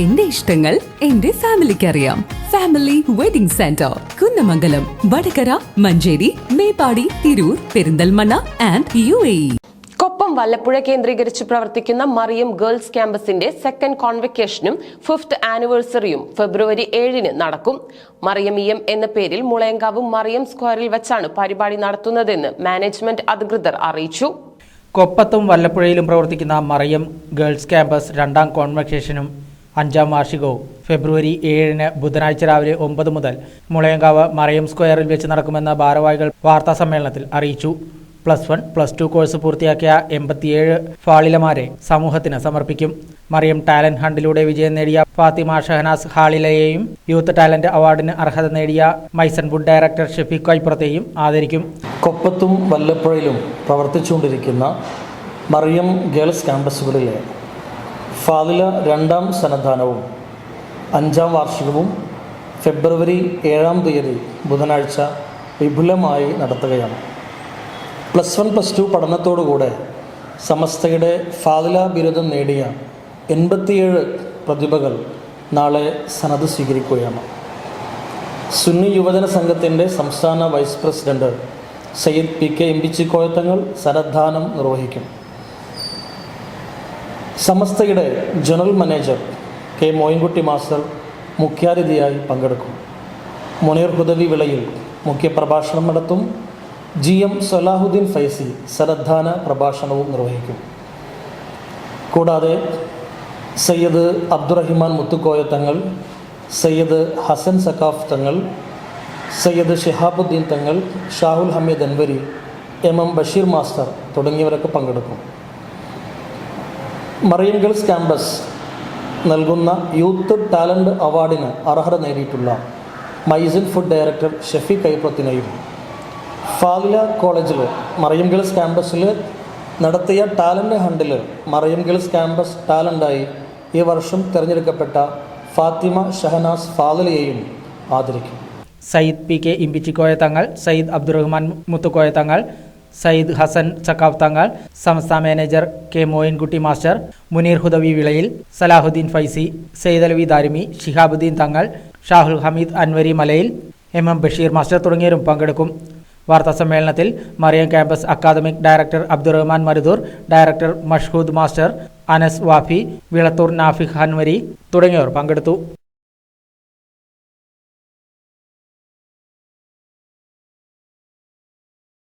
എന്റെ ഇഷ്ടങ്ങൾ എന്റെ ഫാമിലിക്ക് അറിയാം family wedding centre Kunnamangalam Vadakara Manjeri Meppadi Tirur Perinthalmanna and U A Koppam Vallappuzha കേന്ദ്രീകരിച്ച് പ്രവർത്തിക്കുന്ന മറിയം ഗേൾസ് ക്യാമ്പസിന്റെ സെക്കൻഡ് കോൺവെക്കേഷനും ഫിഫ്ത് ആനിവേഴ്സറിയും ഫെബ്രുവരി ഏഴിന് നടക്കും. മറിയം ഇ എം എന്ന പേരിൽ മുളയങ്കാവ് മറിയം സ്ക്വയറിൽ വെച്ചാണ് പരിപാടി നടത്തുന്നതെന്ന് മാനേജ്മെന്റ് അധികൃതർ അറിയിച്ചു. കൊപ്പത്തും വല്ലപ്പുഴയിലും പ്രവർത്തിക്കുന്ന മറിയം ഗേൾസ് ക്യാമ്പസ് രണ്ടാം കോൺവെക്കേഷനും അഞ്ചാം വാർഷികവും ഫെബ്രുവരി ഏഴിന് ബുധനാഴ്ച രാവിലെ ഒമ്പത് മുതൽ മുളയങ്കാവ് മറിയം സ്ക്വയറിൽ വെച്ച് നടക്കുമെന്ന് ഭാരവാഹികൾ വാർത്താ സമ്മേളനത്തിൽ അറിയിച്ചു. Plus one plus two course പൂർത്തിയാക്കിയ എൺപത്തിയേഴ് ഫാളിലമാരെ സമൂഹത്തിന് സമർപ്പിക്കും. മറിയം ടാലന്റ് ഹണ്ടിലൂടെ വിജയം നേടിയ ഫാത്തിമ ഷഹനാസ് ഹാളിലയെയും യൂത്ത് ടാലന്റ് അവാർഡിന് അർഹത നേടിയ മൈസൺ വുഡ് ഡയറക്ടർ ഷെഫീഖ് കൈപ്പുറത്തെയും ആദരിക്കും. കൊപ്പത്തും വല്ലപ്പുഴയിലും പ്രവർത്തിച്ചുകൊണ്ടിരിക്കുന്ന മറിയം ഗേൾസ് ക്യാമ്പസുകളിലെ ഫാദില രണ്ടാം സന്നദ്ധാനവും അഞ്ചാം വാർഷികവും ഫെബ്രുവരി ഏഴാം തീയതി ബുധനാഴ്ച വിപുലമായി നടത്തുകയാണ്. പ്ലസ് വൺ പ്ലസ് ടു പഠനത്തോടുകൂടെ സമസ്തയുടെ ഫാദില ബിരുദം നേടിയ എൺപത്തിയേഴ് പ്രതിഭകൾ നാളെ സനത് സ്വീകരിക്കുകയാണ്. സുന്നി യുവജന സംഘത്തിന്റെ സംസ്ഥാന vice president Sayyid P K Empichikoyathangal സന്നദ്ധാനം നിർവഹിക്കും. സമസ്തയുടെ general manager K Moinkutty master മുഖ്യാതിഥിയായി പങ്കെടുക്കും. മുനീർ ഹുദവി വിളയിൽ മുഖ്യപ്രഭാഷണം നടത്തും. ജി എം സലാഹുദ്ദീൻ ഫൈസി സരദ്ധാന പ്രഭാഷണവും നിർവഹിക്കും. കൂടാതെ Syed Abdurahiman Muthukoya Thangal Syed Hasan Saqqaf Thangal Sayyid Shihabuddin Thangal Shahul Hameed Anvari M M Basheer master തുടങ്ങിയവരൊക്കെ പങ്കെടുക്കും. മറിയം ഗേൾസ് ക്യാമ്പസ് നൽകുന്ന യൂത്ത് ടാലന്റ് അവാർഡിന് അർഹത നേടിയിട്ടുള്ള മൈസിൻ ഫുഡ് ഡയറക്ടർ ഷെഫി കൈപ്രത്തിനെയും ഫാലില കോളേജിൽ മറിയം ഗേൾസ് ക്യാമ്പസിൽ നടത്തിയ ടാലന്റ് ഹണ്ടിൽ മറിയം ഗേൾസ് ക്യാമ്പസ് ടാലന്റായി ഈ വർഷം തിരഞ്ഞെടുക്കപ്പെട്ട ഫാത്തിമ ഷഹനാസ് ഫാലിലയെയും ആദരിക്കും. സയ്യിദ് പി കെ ഇമ്പിച്ചിക്കോയ തങ്ങൾ സയ്യിദ് അബ്ദുറഹ്മാൻ മുത്തുക്കോയ തങ്ങൾ സയ്യിദ് ഹസൻ ചക്കാവ് തങ്ങൾ സംസ്ഥാന manager K Moinkutty master Muneer Hudavi Vilayil Salahuddin Faizi Sayyid Alavi Darimi Shihabuddin Thangal Shahul Hameed Anwari മലയിൽ എം എം ബഷീർ മാസ്റ്റർ തുടങ്ങിയവരും പങ്കെടുക്കും. വാർത്താ സമ്മേളനത്തിൽ Mariyam campus academic director Abdurahman Marudur director Mashhood master Anas Wafi Vilathur Nafiq Hanvari തുടങ്ങിയവർ പങ്കെടുത്തു.